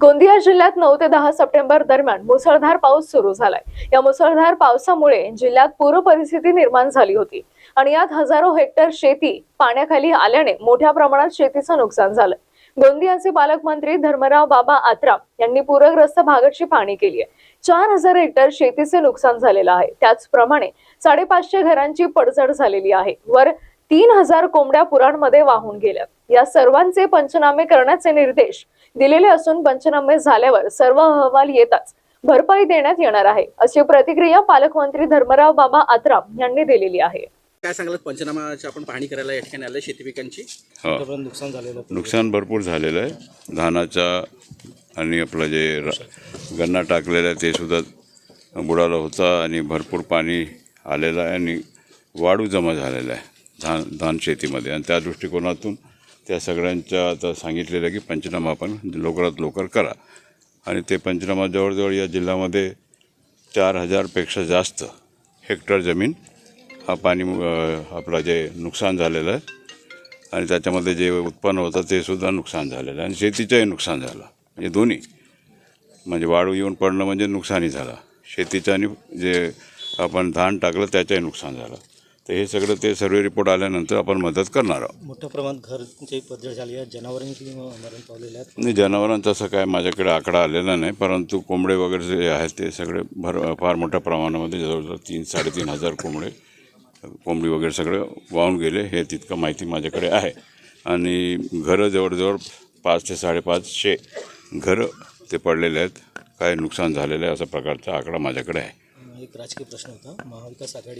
गोंदिया जिल्ह्यात नऊ ते दहा सप्टेंबर दरम्यान मुसळधार पाऊस सुरू झालाय. या मुसळधार पावसामुळे जिल्ह्यात पूर परिस्थिती निर्माण झाली होती आणि यात हजारो हेक्टर शेती पाण्याखाली आल्याने मोठ्या प्रमाणात शेतीचं नुकसान झालं. गोंदियाचे पालकमंत्री धर्मराव बाबा आत्राम यांनी पूरग्रस्त भागाची पाहणी केली आहे. चार हजार हेक्टर शेतीचे नुकसान झालेलं आहे. त्याचप्रमाणे साडेपाचशे घरांची पडझड झालेली आहे. वर तीन हजार कोंबड्या पुरांमध्ये वाहून गेल्या. या सर्वांचे पंचनामे करण्याचे निर्देश दिलेले असून पंचनामे झाल्यावर सर्व अहवाल येताच भरपाई देण्यात येणार आहे अशी प्रतिक्रिया पालकमंत्री धर्मराव बाबा आत्राम यांनी दिलेली आहे. काय सांगाल पंचनामाची आपण पाहणी करायला या ठिकाणी आलं शेती पिकांची? हा. नुकसान झालेलं नुकसान भरपूर झालेलं आहे. धानाचा आणि आपलं जे गन्ना टाकलेलं आहे ते सुद्धा बुडाला होता आणि भरपूर पाणी आलेलं आहे आणि वाळू जमा झालेला आहे. धान धान शेतीमध्ये. आणि त्या दृष्टिकोनातून त्या सगळ्यांच्या आता सांगितलेलं आहे की पंचनामा आपण लवकरात लवकर करा. आणि ते पंचनामा जवळजवळ या जिल्ह्यामध्ये चार हजारपेक्षा जास्त हेक्टर जमीन हा पाणी आपला आपलं जे नुकसान झालेलं आहे. आणि त्याच्यामध्ये जे उत्पन्न होतं ते सुद्धा नुकसान झालेलं आहे. आणि शेतीचंही नुकसान झालं. म्हणजे दोन्ही. म्हणजे वाळू येऊन पडणं म्हणजे नुकसानही झालं. शेतीचं आणि जे आपण धान टाकलं त्याचंही नुकसान झालं. तर हे सगळं ते सर्वे रिपोर्ट आल्यानंतर आपण मदत करणार आहोत. मोठ्या प्रमाणात घरची पद्धत झाली आहे जनावरांची मरण पावलेले आहेत? नाही जनावरांचा असं काय माझ्याकडे आकडा आलेला नाही परंतु कोंबडे वगैरे जे आहेत ते सगळे भर फार मोठ्या प्रमाणामध्ये जवळजवळ तीन साडेतीन हजार कोंबडे कोंबडी वगैरे सगळं वाहून गेले हे तितकं माहिती माझ्याकडे आहे. आणि घरं जवळजवळ पाच ते साडेपाचशे घरं ते पडलेले आहेत काय नुकसान झालेलं आहे असा प्रकारचा आकडा माझ्याकडे आहे. एक राजकीय प्रश्न होता महाविकास आघाडी